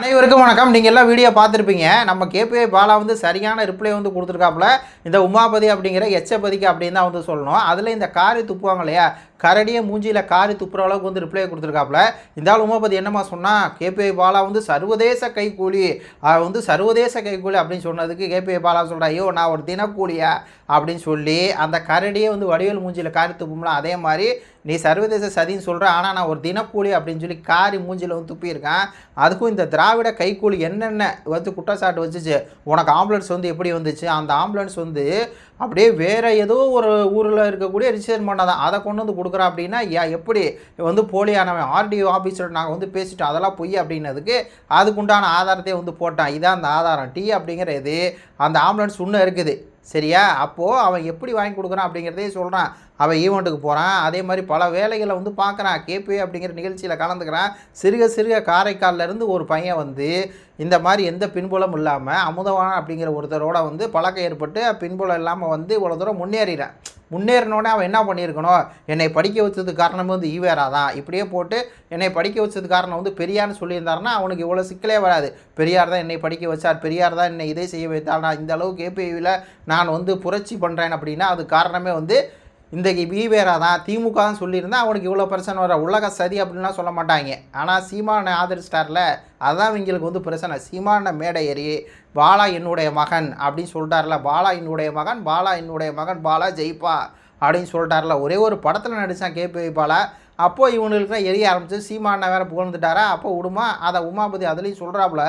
அனைவருக்கும் வணக்கம். நீங்கள் எல்லாம் வீடியோ பார்த்துருப்பீங்க. நம்ம கேபிஐ பாலா வந்து சரியான ரிப்ளை வந்து கொடுத்துருக்காப்புல. இந்த உமாபதி அப்படிங்கிற எச்சபதிக்கு அப்படின்னு தான் வந்து சொல்லணும். அதில் இந்த காரி துப்புவாங்க இல்லையா? கரடியே மூஞ்சியில் காரி துப்புற அளவுக்கு வந்து ரிப்ளை கொடுத்துருக்காப்புல. இந்த ஆள் உமாபதி என்னமா சொன்னால் கேபிஐ பாலா வந்து சர்வதேச கைக்கூலி அவன் வந்து சர்வதேச கைக்கூலி அப்படின்னு சொன்னதுக்கு கேபிஐ பாலா சொல்கிறா ஐயோ நான் ஒரு தினக்கூலியா? அப்படின்னு சொல்லி அந்த கரடியே வந்து வடிவேல் மூஞ்சியில் காரி துப்பும்லாம் அதே மாதிரி நீ சர்வதேச சதின்னு சொல்கிற ஆனால் நான் ஒரு தினக்கூலி அப்படின்னு சொல்லி காரி மூஞ்சியில் வந்து துப்பியிருக்கேன். அதுக்கும் இந்த திராவிட கைக்கூலி என்னென்ன வந்து குற்றச்சாட்டு வச்சுச்சு உனக்கு ஆம்புலன்ஸ் வந்து எப்படி வந்துச்சு? அந்த ஆம்புலன்ஸ் வந்து அப்படியே வேறு ஏதோ ஒரு ஊரில் இருக்கக்கூடிய ரிஜிஸ்டர் பண்ணாதான் அதை கொண்டு வந்து கொடுக்குறான் அப்படின்னா யா எப்படி? வந்து போலியானவன் ஆர்டிஓ ஆஃபீஸர் நாங்கள் வந்து பேசிட்டோம். அதெல்லாம் பொய் அப்படின்னதுக்கு அதுக்குண்டான ஆதாரத்தையே வந்து போட்டான். இதான் அந்த ஆதாரம். டி அப்படிங்கிறது அந்த ஆம்புலன்ஸ் இன்னும் இருக்குது. சரியா? அப்போது அவன் எப்படி வாங்கி கொடுக்குறான் அப்படிங்கிறதே சொல்கிறான் அவன் ஈவெண்ட்டுக்கு போகிறான் அதே மாதிரி பல வேலைகளை வந்து பார்க்குறான். கேபி அப்படிங்கிற நிகழ்ச்சியில் கலந்துக்கிறான். சிறுக சிறுக காரைக்கால்ல இருந்து ஒரு பையன் வந்து இந்த மாதிரி எந்த பின்புலம் இல்லாமல் அமுதவான் அப்படிங்கிற ஒருத்தரோட வந்து பழக்கம் ஏற்பட்டு பின்புலம் இல்லாமல் வந்து இவ்வளோ தூரம் முன்னேறிறான். முன்னேறினோடனே அவன் என்ன பண்ணியிருக்கணும் என்னை படிக்க வச்சதுக்கு காரணம் வந்து ஈவேரா தான் இப்படியே போட்டு என்னை படிக்க வச்சது காரணம் வந்து பெரியார்னு சொல்லியிருந்தாருன்னா அவனுக்கு இவ்வளோ சிக்கலே வராது. பெரியார் தான் என்னை படிக்க வச்சார் பெரியார் தான் என்னை இதை செய்ய வைத்தார். நான் இந்த அளவுக்கு ஏபிஐவில் நான் வந்து புரட்சி பண்ணுறேன் அப்படின்னா அது காரணமே வந்து இந்த ஈவேரா தான் திமுக தான் சொல்லியிருந்தா அவனுக்கு இவ்வளோ பிரச்சனை வர உலக சதி அப்படின்லாம் சொல்ல மாட்டாங்க. ஆனால் சீமானை ஆதரிச்சிட்டார்ல அதுதான் இவங்களுக்கு வந்து பிரச்சனை. சீமான மேடை ஏறி பாலா என்னுடைய மகன் அப்படின்னு சொல்லிட்டார்ல. பாலா என்னுடைய மகன் பாலா என்னுடைய மகன் பாலா ஜெயிப்பா அப்படின்னு சொல்லிட்டார்ல. ஒரே ஒரு படத்தில் நடித்தான் கேபி பாலா அப்போது இவனுக்கு எரிய ஆரம்பிச்சு சீமான வேறு புகழ்ந்துட்டாரா? அப்போ விடுமா அதை உமாபதி அதுலேயும் சொல்கிறாப்புல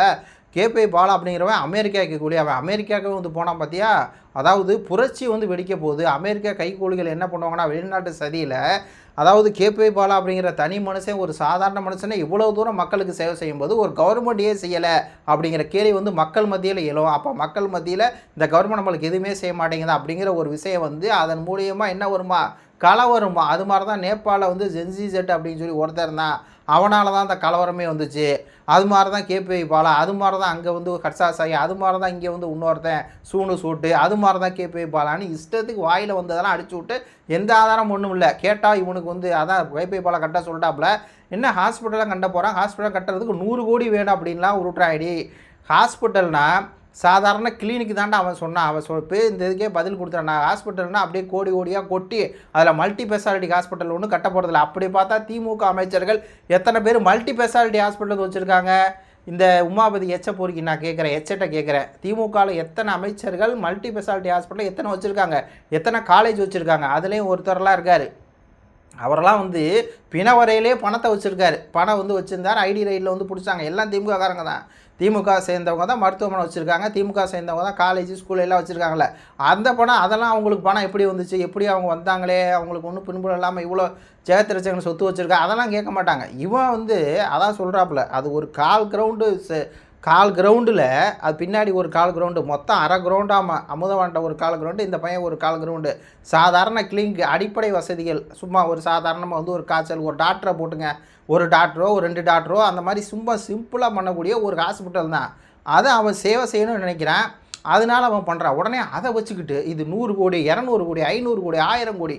கேபி பாலா அப்படிங்கிறவன் அமெரிக்காவுக்கு கூடிய அவன் அமெரிக்காவுக்கு வந்து போனான் பார்த்தியா அதாவது புரட்சி வந்து வெடிக்க போகுது. அமெரிக்கா கைகூலிகள் என்ன பண்ணுவாங்கன்னா வெளிநாட்டு சதியில் அதாவது கேபி பாலா அப்படிங்கிற தனி மனுஷன் ஒரு சாதாரண மனுஷனை இவ்வளோ தூரம் மக்களுக்கு சேவை செய்யும்போது ஒரு கவர்மெண்ட்டே செய்யலை அப்படிங்கிற கேள்வி வந்து மக்கள் மத்தியில் எழும். அப்போ மக்கள் மத்தியில் இந்த கவர்மெண்ட் நம்மளுக்கு எதுவுமே செய்ய மாட்டேங்குது அப்படிங்கிற ஒரு விஷயம் வந்து அதன் மூலியமாக என்ன வருமா? கலவரமா அது மாதிரி தான் நேபாளில் வந்து ஜென்சி ஜெட் அப்படின்னு சொல்லி ஒருத்தர் தான் அவனால் தான் அந்த கலவரமே வந்துச்சு. அது மாதிரி தான் கேபிஐ பாலா அது மாதிரி தான் அங்கே வந்து ஹர்ஷா சாய் அது மாதிரி தான் இங்கே வந்து இன்னொருத்தன் சூனு சூட்டு அது மாதிரி தான் கேபிஐ பாலான்னு இஷ்டத்துக்கு வாயில் வந்ததெல்லாம் அடிச்சு விட்டு எந்த ஆதாரம் ஒன்றும் இல்லை. கேட்டால் இவனுக்கு வந்து அதான் கேபிஐ பாலா கட்ட சொல்லிட்டாப்புல. என்ன ஹாஸ்பிட்டலாக கட்ட போகிறான் ஹாஸ்பிட்டல் கட்டுறதுக்கு நூறு கோடி வேணும் அப்படின்லாம் உருட்டுறாடி ஹாஸ்பிட்டல்னால் சாதாரண கிளினிக்கு தாண்டா அவன் சொன்னான். அவன் சொல் பே இந்த இதுக்கே பதில் கொடுத்துறான். நான் ஹாஸ்பிட்டல்னா அப்படியே கோடி கோடியாக கொட்டி அதில் மல்டி ஸ்பெஷாலிட்டி ஹாஸ்பிட்டல் ஒன்றும் கட்ட போகிறதில்ல அப்படி பார்த்தா திமுக அமைச்சர்கள் எத்தனை பேர் மல்டி ஸ்பெஷாலிட்டி ஹாஸ்பிட்டல் வச்சுருக்காங்க? இந்த உமாபதி எச்ச பொறுக்கி நான் கேட்குறேன். எச்சட்ட கேட்குறேன். திமுகவில் எத்தனை அமைச்சர்கள் மல்டி ஸ்பெஷாலிட்டி ஹாஸ்பிட்டல் எத்தனை வச்சுருக்காங்க? எத்தனை காலேஜ் வச்சுருக்காங்க? அதுலேயும் ஒருத்தர்லாம் இருக்கார். அவரெல்லாம் வந்து பிணவரையிலே பணத்தை வச்சுருக்காரு. பணம் வந்து வச்சுருந்தார். ஐடி ரைடில் வந்து பிடிச்சாங்க. எல்லாம் திமுககாரங்க தான். திமுக சேர்ந்தவங்க தான் மருத்துவமனை வச்சுருக்காங்க. திமுக சேர்ந்தவங்க தான் காலேஜ் ஸ்கூல் எல்லாம் வச்சுருக்காங்களே அந்த பணம் அதெல்லாம் அவங்களுக்கு பணம் எப்படி வந்துச்சு? எப்படி அவங்க வந்தாங்களே? அவங்களுக்கு ஒன்றும் பின்புலம் இல்லாமல் இவ்வளோ ஜெயத்திரச்சகன் சொத்து வச்சுருக்கா? அதெல்லாம் கேட்க மாட்டாங்க. இவன் வந்து அதான் சொல்கிறாப்புல அது ஒரு கால் கிரவுண்டு கால் கிரவுண்டில் அது பின்னாடி ஒரு கால் கிரவுண்டு மொத்தம் அரை கிரவுண்டாம அமுதவாண்ட ஒரு கால் கிரவுண்டு இந்த பையன் ஒரு கால் கிரவுண்டு. சாதாரண கிளினிக் அடிப்படை வசதிகள் சும்மா ஒரு சாதாரணமாக வந்து ஒரு காய்ச்சல் ஒரு டாக்டரை போட்டுங்க. ஒரு டாக்டரோ ஒரு ரெண்டு டாக்டரோ அந்த மாதிரி சும்மா சிம்பிளாக பண்ணக்கூடிய ஒரு ஹாஸ்பிட்டல் தான். அதை அவன் சேவை செய்யணும்னு நினைக்கிறான். அதனால் அவன் பண்ணுறான் உடனே அதை வச்சுக்கிட்டு இது நூறு கோடி இரநூறு கோடி ஐநூறு கோடி ஆயிரம் கோடி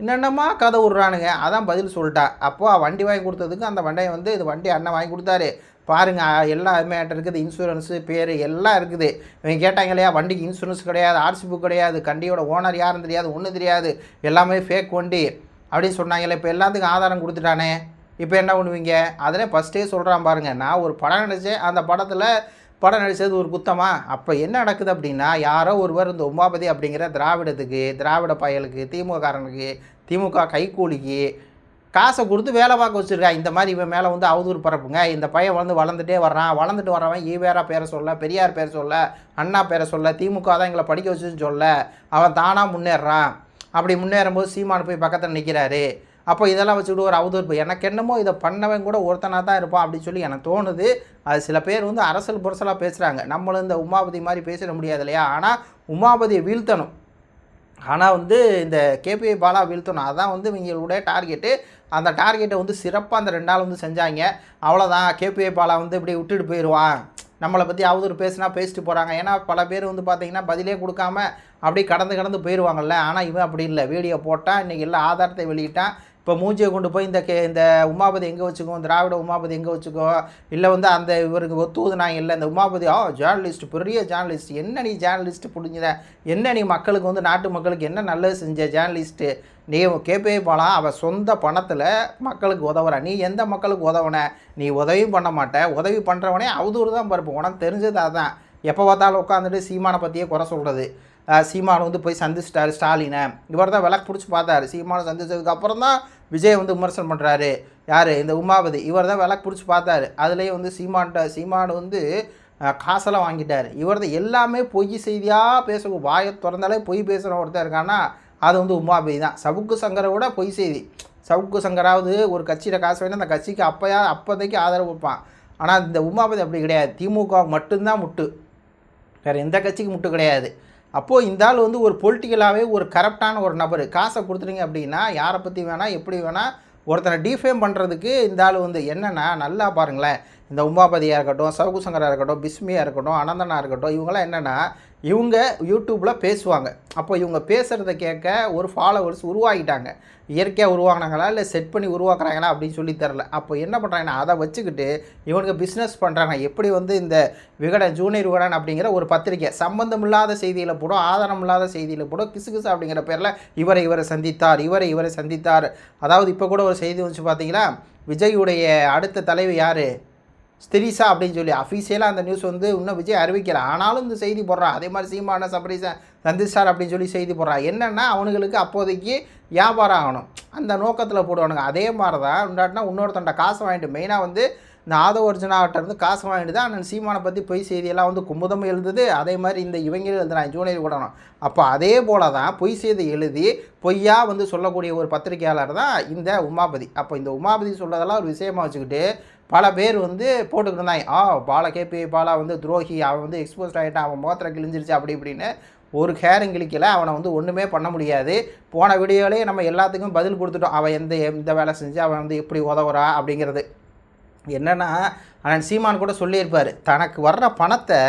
என்னென்னமா கதை விட்றானுங்க. அதான் பதில் சொல்லிட்டா. அப்போது வண்டி வாங்கி கொடுத்ததுக்கு அந்த வண்டியை வந்து இது வண்டி அண்ணன் வாங்கி கொடுத்தாரு. பாருங்கள் எல்லாமே இருக்குது இன்சூரன்ஸு பேர் எல்லாம் இருக்குது. இவங்க கேட்டாங்க இல்லையா வண்டிக்கு இன்சூரன்ஸ் கிடையாது ஆர்சி புக் கிடையாது கண்டியோட ஓனர் யாருன்னு தெரியாது ஒன்றும் தெரியாது எல்லாமே ஃபேக் வண்டி அப்படின்னு சொன்னாங்கல்ல இப்போ எல்லாத்துக்கும் ஆதாரம் கொடுத்துட்டானே. இப்போ என்ன பண்ணுவீங்க? அதில் ஃபஸ்ட்டே சொல்கிறான் பாருங்கள் நான் ஒரு படம் நடித்தேன் அந்த படத்தில் படம் நடித்தது ஒரு குத்தமா அப்போ என்ன நடக்குது அப்படின்னா யாரோ ஒருவர் இந்த உமாபதி அப்படிங்கிற திராவிடத்துக்கு திராவிட பயலுக்கு திமுககாரனுக்கு திமுக கைக்கூலிக்கு காசை கொடுத்து வேலை பார்க்க வச்சுருக்கா. இந்த மாதிரி இவன் மேலே வந்து அவதூறு பரப்புங்க. இந்த பையன் வந்து வளர்ந்துட்டே வர்றான். வளர்ந்துட்டு வரவன் ஈவேரா பேரை சொல்ல பெரியார் பேரை சொல்ல அண்ணா பேரை சொல்ல திமுக தான் எங்களை படிக்க வச்சுன்னு சொல்ல அவன் தானாக முன்னேறான். அப்படி முன்னேறும்போது சீமான் போய் பக்கத்தில் நிற்கிறாரு அப்போ இதெல்லாம் வச்சுக்கிட்டு ஒரு அவதூறு எனக்கு என்னமோ இதை பண்ணவன் கூட ஒருத்தனாக தான் இருப்பான் அப்படின்னு சொல்லி எனக்கு தோணுது. அது சில பேர் வந்து அரசல் புரசலாக பேசுகிறாங்க நம்மளும் இந்த உமாபதி மாதிரி பேசிட முடியாது இல்லையா? ஆனால் உமாபதியை வீழ்த்தணும். ஆனால் வந்து இந்த கேபிஐ பாலா வீழ்த்தணும். அதான் வந்து இவங்களுடைய டார்கெட்டு. அந்த டார்கெட்டை வந்து சிறப்பாக அந்த ரெண்டு நாள் வந்து செஞ்சாங்க. அவ்வளோதான் கேபிஐ பாலா வந்து இப்படி விட்டுட்டு போயிடுவான் நம்மளை பற்றி அவதூறு பேசினா பேசிட்டு போகிறாங்க ஏன்னா பல பேர் வந்து பார்த்திங்கன்னா பதிலே கொடுக்காம அப்படியே கடந்து கடந்து போயிடுவாங்கல்ல ஆனால் இவன் அப்படி இல்லை. வீடியோ போட்டான். இன்றைக்கி எல்லா ஆதாரத்தை வெளியிட்டான். இப்போ மூஞ்சியை கொண்டு போய் இந்த கே இந்த உமாபதி எங்கே வச்சுக்கோ திராவிட உமாபதி எங்கே வச்சுக்கோ இல்லை வந்து அந்த இவருக்கு ஒத்துவது நான் இல்லை இந்த உமாபதி ஆ ஜேர்னலிஸ்ட் பெரிய ஜேர்னலிஸ்ட் என்ன நீ ஜேர்னலிஸ்ட் புரிஞ்சுத என்ன நீ மக்களுக்கு வந்து நாட்டு மக்களுக்கு என்ன நல்லது செஞ்ச ஜேர்னலிஸ்ட்டு நீ கேபே போகலாம் அவள் சொந்த பணத்தில் மக்களுக்கு உதவுற. நீ எந்த மக்களுக்கு உதவுன? நீ உதவியும் பண்ண மாட்ட. உதவி பண்ணுறவனே அவதூறு தான் பருப்பு உனக்கு தெரிஞ்சது அதான். எப்போ பார்த்தாலும் உட்காந்துட்டு சீமானை பற்றியே குறை சொல்கிறது சீமான் வந்து போய் சந்திச்சிட்டாரு ஸ்டாலினை. இவர் தான் விளக்கு பிடிச்சி பார்த்தாரு. சீமானை சந்திச்சதுக்கு அப்புறம் தான் விஜய் வந்து விமர்சனம் பண்ணுறாரு யார்? இந்த உமாபதி. இவர் தான் விளக்கு பிடிச்சி பார்த்தாரு. அதுலேயே வந்து சீமான்ட்ட சீமான் வந்து காசெல்லாம் வாங்கிட்டார். இவர் தான் எல்லாமே பொய் செய்தியாக பேச வாயை திறந்தாலே பொய் பேசுகிற ஒருத்தர் இருக்கான்னா அது வந்து உமாபதி தான். சவுக்கு சங்கரை விட பொய் செய்தி. சவுக்கு சங்கராவது ஒரு கட்சியில் காசு வேணும் அந்த கட்சிக்கு அப்போயா அப்போதைக்கு ஆதரவு கொடுப்பான். ஆனால் இந்த உமாபதி அப்படி கிடையாது. திமுக மட்டும்தான் முட்டு. வேறு எந்த கட்சிக்கு முட்டு கிடையாது. அப்போது இந்த ஆள் வந்து ஒரு பொலிட்டிக்கலாகவே ஒரு கரப்டான ஒரு நபர். காசை கொடுத்துட்டீங்க அப்படின்னா யாரை பற்றி வேணால் எப்படி வேணால் ஒருத்தனை டிஃபேம் பண்ணுறதுக்கு இந்த ஆள் வந்து என்னென்னா நல்லா பாருங்களேன். இந்த உமாபதியாக இருக்கட்டும் சவுகு சங்கராக இருக்கட்டும் பிஸ்மியாக இருக்கட்டும் அனந்தனாக இருக்கட்டும் இவங்கெல்லாம் என்னென்னா இவங்க யூடியூப்பில் பேசுவாங்க. அப்போ இவங்க பேசுகிறத கேட்க ஒரு ஃபாலோவர்ஸ் உருவாகிட்டாங்க. இயற்கையாக உருவாகினாங்களா இல்லை செட் பண்ணி உருவாக்குறாங்களா அப்படின்னு சொல்லி தெரில அப்போ என்ன பண்ணுறாங்கன்னா அதை வச்சுக்கிட்டு இவனுக்கு பிஸ்னஸ் பண்ணுறாங்க எப்படி வந்து இந்த விகடன் ஜூனியர் விகடன் அப்படிங்கிற ஒரு பத்திரிக்கை சம்பந்தம் இல்லாத செய்தியில் போடும் ஆதாரம் இல்லாத செய்தியில் போடும் கிசுகிசு அப்படிங்கிற பேரில் இவரை இவரை சந்தித்தார் இவரை இவரை சந்தித்தார். அதாவது இப்போ கூட ஒரு செய்தி வந்துச்சு பார்த்தீங்களா விஜயுடைய அடுத்த தலைவி யார்? ஸ்திரிசா அப்படின்னு சொல்லி அஃபீஷியலாக அந்த நியூஸ் வந்து இன்னும் விஜய் அறிவிக்கல. ஆனாலும் இந்த செய்தி போடுறான் அதே மாதிரி சீமான சபரிசா சார் அப்படின்னு சொல்லி செய்தி போடுறான் என்னென்னா அவனுங்களுக்கு அப்போதைக்கு வியாபாரம் ஆகணும். அந்த நோக்கத்தில் போடுவானுங்க. அதே மாதிரி தான் உண்டாட்டினா இன்னொருத்தன்ட்ட காசு வாங்கிட்டு மெயினாக வந்து இந்த ஆதவ அர்ஜுனாவிட்ட இருந்து காசு வாங்கிட்டு தான் அண்ணன் சீமானை பற்றி பொய் செய்தியெல்லாம் வந்து குமுதம் எழுதுது. அதே மாதிரி இந்த இவங்களும் எழுதுனாங்க ஜூனியர் கூடணும் அப்போ அதே போல தான் பொய் செய்தி எழுதி பொய்யா வந்து சொல்லக்கூடிய ஒரு பத்திரிகையாளர் தான் இந்த உமாபதி. அப்போ இந்த உமாபதி சொல்கிறதெல்லாம் ஒரு விஷயமா வச்சுக்கிட்டு பல பேர் வந்து போட்டுக்கிட்டு இருந்தாங்க ஆ பாலா கேபி பாலா வந்து துரோகி அவன் வந்து எக்ஸ்போஸ்ட் ஆகிட்டான் அவன் முகத்தில் கிழிஞ்சிருச்சு அப்படி இப்படின்னு ஒரு ஹேரும் கிழிக்கல. அவனை வந்து ஒன்றுமே பண்ண முடியாது. போன வீடியோலேயே நம்ம எல்லாத்துக்கும் பதில் கொடுத்துட்டோம். அவன் எந்த எந்த வேலை செஞ்சு அவன் வந்து எப்படி உதவுறா அப்படிங்கிறது. என்னென்னா அண்ணன் சீமான் கூட சொல்லியிருப்பார் தனக்கு வர்ற பணத்தை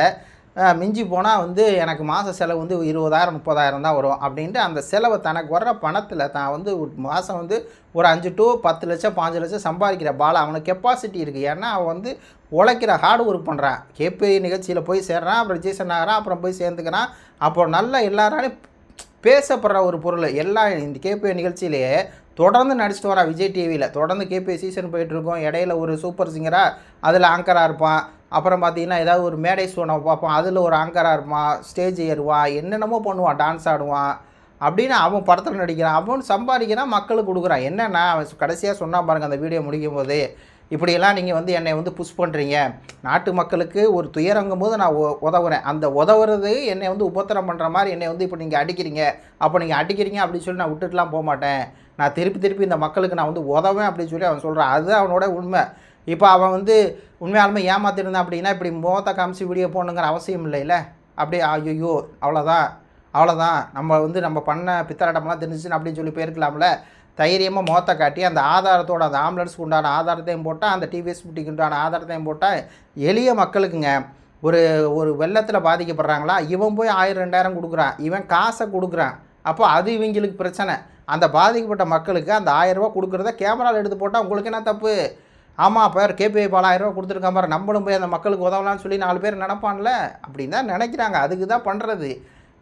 மிஞ்சி போனால் வந்து எனக்கு மாத செலவு வந்து இருபதாயிரம் முப்பதாயிரம் தான் வரும் அப்படின்ட்டு அந்த செலவை தனக்கு வர்ற பணத்தில் தான் வந்து மாதம் வந்து ஒரு அஞ்சு டு பத்து லட்சம் பாஞ்சு லட்சம் சம்பாதிக்கிற பாலா. அவனுக்கு கெப்பாசிட்டி இருக்குது ஏன்னா அவன் வந்து உழைக்கிற ஹார்ட் ஒர்க் பண்ணுறான் கேபி நிகழ்ச்சியில் போய் சேர்றான் அப்புறம் ஜீசன் ஆகிறான் அப்புறம் போய் சேர்ந்துக்கிறான். அப்புறம் நல்லா எல்லாராலையும் பேசப்படுற ஒரு பொருள். எல்லா இந்த கேபி நிகழ்ச்சியிலேயே தொடர்ந்து நடிச்சிட்டு வரான் விஜய் டிவியில் தொடர்ந்து கேபிஐ சீசன் போயிட்டுருக்கோம் இடையில ஒரு சூப்பர் சிங்கராக அதில் ஆங்கராக இருப்பான். அப்புறம் பார்த்தீங்கன்னா ஏதாவது ஒரு மேடை சோனை பார்ப்போம் அதில் ஒரு ஆங்கராக இருப்பான். ஸ்டேஜ் ஏறுவான் என்னென்னமோ பண்ணுவான். டான்ஸ் ஆடுவான். அப்படின்னு அவன் படத்தில் நடிக்கிறான். அவன் சம்பாதிக்கிறான் மக்களுக்கு கொடுக்குறான். என்னென்னா அவன் கடைசியாக சொன்னால் பாருங்க அந்த வீடியோ முடிக்கும் போது இப்படியெல்லாம் நீங்கள் வந்து என்னை வந்து புஷ் பண்ணுறீங்க நாட்டு மக்களுக்கு ஒரு துயரங்கும் போது நான் உதவுறேன். அந்த உதவுறது என்னை வந்து உபத்திரம் பண்ணுற மாதிரி என்னை வந்து இப்போ நீங்கள் அடிக்கிறீங்க. அப்போ நீங்கள் அடிக்கிறீங்க அப்படின்னு சொல்லி நான் விட்டுட்டுலாம் போக மாட்டேன். நான் திருப்பி திருப்பி இந்த மக்களுக்கு நான் வந்து உதவேன் அப்படின்னு சொல்லி அவன் சொல்கிறான் அது அவனோட உண்மை. இப்போ அவன் வந்து உண்மையாலுமே ஏமாத்திருந்தான் அப்படின்னா இப்படி முகத்தை காமிச்சு வீடியோ போடணுங்கிற அவசியம் இல்லைல்ல அப்படியே ஐயோ அவ்வளோதான் அவ்வளோதான் நம்ம வந்து நம்ம பண்ண பித்தராட்டமெல்லாம் தெரிஞ்சுன்னு அப்படின்னு சொல்லி போயிருக்கலாம்ல. தைரியமாக மோத்த காட்டி அந்த ஆதாரத்தோட அந்த ஆம்புலன்ஸ்க்கு உண்டான ஆதாரத்தையும் போட்டால் அந்த டிவிஎஸ் புட்டிக்கு உண்டான ஆதாரத்தையும் போட்டால் எளிய மக்களுக்குங்க ஒரு ஒரு வெள்ளத்தில் பாதிக்கப்படுறாங்களா? இவன் போய் ஆயிரம் ரெண்டாயிரம் கொடுக்குறான். இவன் காசை கொடுக்குறான். அப்போ அது இவங்களுக்கு பிரச்சனை. அந்த பாதிக்கப்பட்ட மக்களுக்கு அந்த ஆயிரரூபா கொடுக்குறத கேமராவில் எடுத்து போட்டால் உங்களுக்கு என்ன தப்பு? ஆமாம் பேர் கேபிஐ பால் ஆயிரம் கொடுத்துருக்கான் பாரு. நம்மளும் போய் அந்த மக்களுக்கு உதவலாம்னு சொல்லி நாலு பேர் நினைப்பான்ல? அப்படின்னு தான் நினைக்கிறாங்க. அதுக்கு தான் பண்ணுறது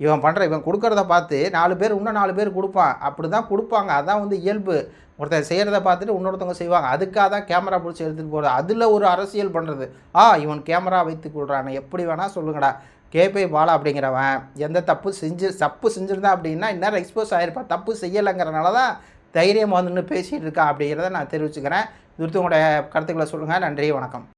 இவன் பண்ணுற இவன் கொடுக்கறத பார்த்து நாலு பேர் இன்னும் நாலு பேர் கொடுப்பான். அப்படி தான் கொடுப்பாங்க. அதான் வந்து இயல்பு. ஒருத்தர் செய்கிறத பார்த்துட்டு இன்னொருத்தவங்க செய்வாங்க. அதுக்காக தான் கேமரா பிடிச்சி எடுத்துகிட்டு போகிறது அதில் ஒரு அரசியல் பண்ணுறது ஆ இவன் கேமரா வைத்து கொள்றான். எப்படி வேணால் சொல்லுங்கடா. கேபி பாலா அப்படிங்கிறவன் எந்த தப்பு செஞ்சு தப்பு செஞ்சுருந்தா அப்படின்னா இந்நேரம் எக்ஸ்போஸ் ஆகிருப்பான் தப்பு செய்யலைங்கிறனால தான் தைரியம் வந்துன்னு பேசிகிட்டு இருக்கா அப்படிங்கிறத நான் தெரிவிச்சுக்கிறேன். இது உங்களுடைய கருத்துக்களை சொல்லுங்கள் நன்றி வணக்கம்.